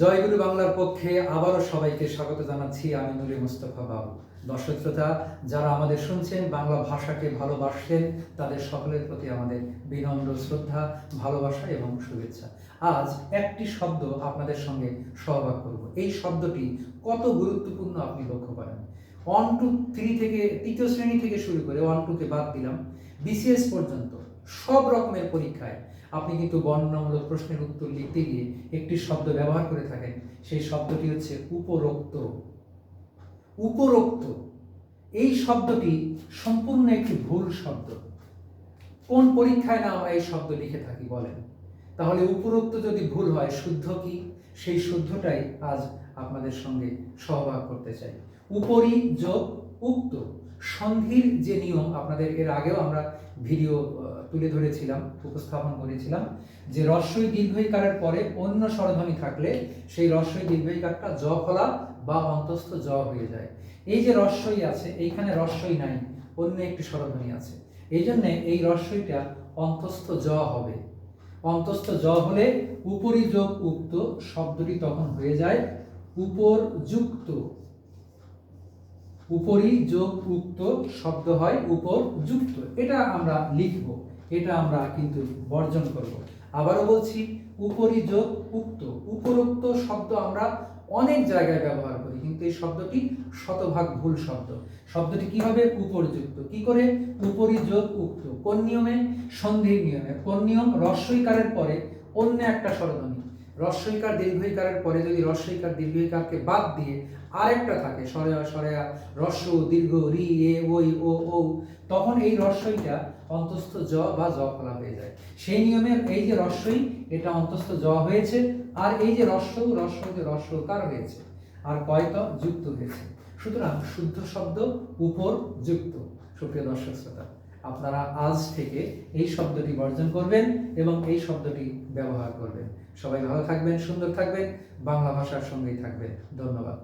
জয়গুরু বাংলার পক্ষে আবারও সবাইকে স্বাগত জানাচ্ছি আমি নুরি মুস্তফা বাবু। দর্শক শ্রোতা, যারা আমাদের শুনছেন, বাংলা ভাষাকে ভালোবাসেন, তাদের সকলের প্রতি আমাদের বিনম্র শ্রদ্ধা, ভালোবাসা এবং শুভেচ্ছা। আজ একটি শব্দ আপনাদের সঙ্গে সহবাগ করব। এই শব্দটি কত গুরুত্বপূর্ণ আপনি লক্ষ্য করেন? ওয়ান টু থ্রি থেকে, তৃতীয় শ্রেণি থেকে শুরু করে ওয়ান টুকে বাদ দিলাম। বিসিএস পর্যন্ত। সব রকমের পরীক্ষায় আপনি কিন্তু বর্ণনামূলক প্রশ্নের উত্তর লিখতে গিয়ে একটি শব্দ ব্যবহার করে থাকেন। সেই শব্দটি হচ্ছে উপরোক্ত। উপরোক্ত। এই শব্দটি সম্পূর্ণ একটি ভুল শব্দ। কোন পরীক্ষায় না আমরা এই শব্দ লিখে থাকি বলেন। তাহলে উপরোক্ত যদি ভুল হয়, শুদ্ধ কি? সেই শুদ্ধটাই আজ আপনাদের সঙ্গে সহভাগ করতে চাই। উপরি যোগ উক্ত। সন্ধির যে নিয়ম, আপনাদের এর আগেও আমরা ভিডিও তুলে ধরেছিলাম, উপস্থাপন করেছিলাম, যে রস্বই দীর্ঘইকারের পরে অন্য স্বরধ্বনি থাকলে সেই রস্বই দীর্ঘইকারটা জ ফলা বা অন্তস্থ জ হয়ে যায়। এই যে রস্বই আছে, এইখানে রস্বই নাই, অন্য একটি স্বরধ্বনি আছে। এই জন্যে এই রস্বইটা অন্তস্থ জ হবে। অন্তস্থ জ হলে উপরি যোগ উক্ত শব্দটি তখন হয়ে যায় উপরযুক্ত। উপরি যোগ উক্ত শব্দ হয় উপর যুক্ত এটা আমরা লিখব, এটা আমরা কিন্তু বর্জন করব। আবারও বলছি উপরি যোগ উক্ত উপরোক্ত শব্দ আমরা অনেক জায়গায় ব্যবহার করি, কিন্তু এই শব্দটি শতভাগ ভুল শব্দ। শব্দটি কি হবে উপরযুক্ত? কি করে? উপরি যোগ উক্ত কোন নিয়মে? সন্ধির নিয়মে। কোন নিয়ম? রস্বইকারের পরে অন্য একটা স্বরধ্বনি রস্বইকার দীর্ঘইকারের পরে যদি রস্বইকার দীর্ঘইকারকে বাদ দিয়ে আরেকটা থাকে, সরেয়া সরেয়া রস্য দীর্ঘ, রি, এ ওই ও ও তখন এই রস্বইটা অন্তস্থ জ বা জ ফলা হয়ে যায়। সেই নিয়মে এই যে রস্বই এটা অন্তস্থ জ হয়েছে, আর এই যে রস্য যে রস্যকার হয়েছে, আর কয়ত যুক্ত হয়েছে। সুতরাং শুদ্ধ শব্দ উপর যুক্ত। সুপ্রিয় দর্শক শ্রোতা আপনারা আজ থেকে এই শব্দটি বর্জন করবেন এবং এই শব্দটি ব্যবহার করবেন। সবাই ভালো থাকবেন, সুন্দর থাকবেন, বাংলা ভাষার সঙ্গেই থাকবেন। ধন্যবাদ।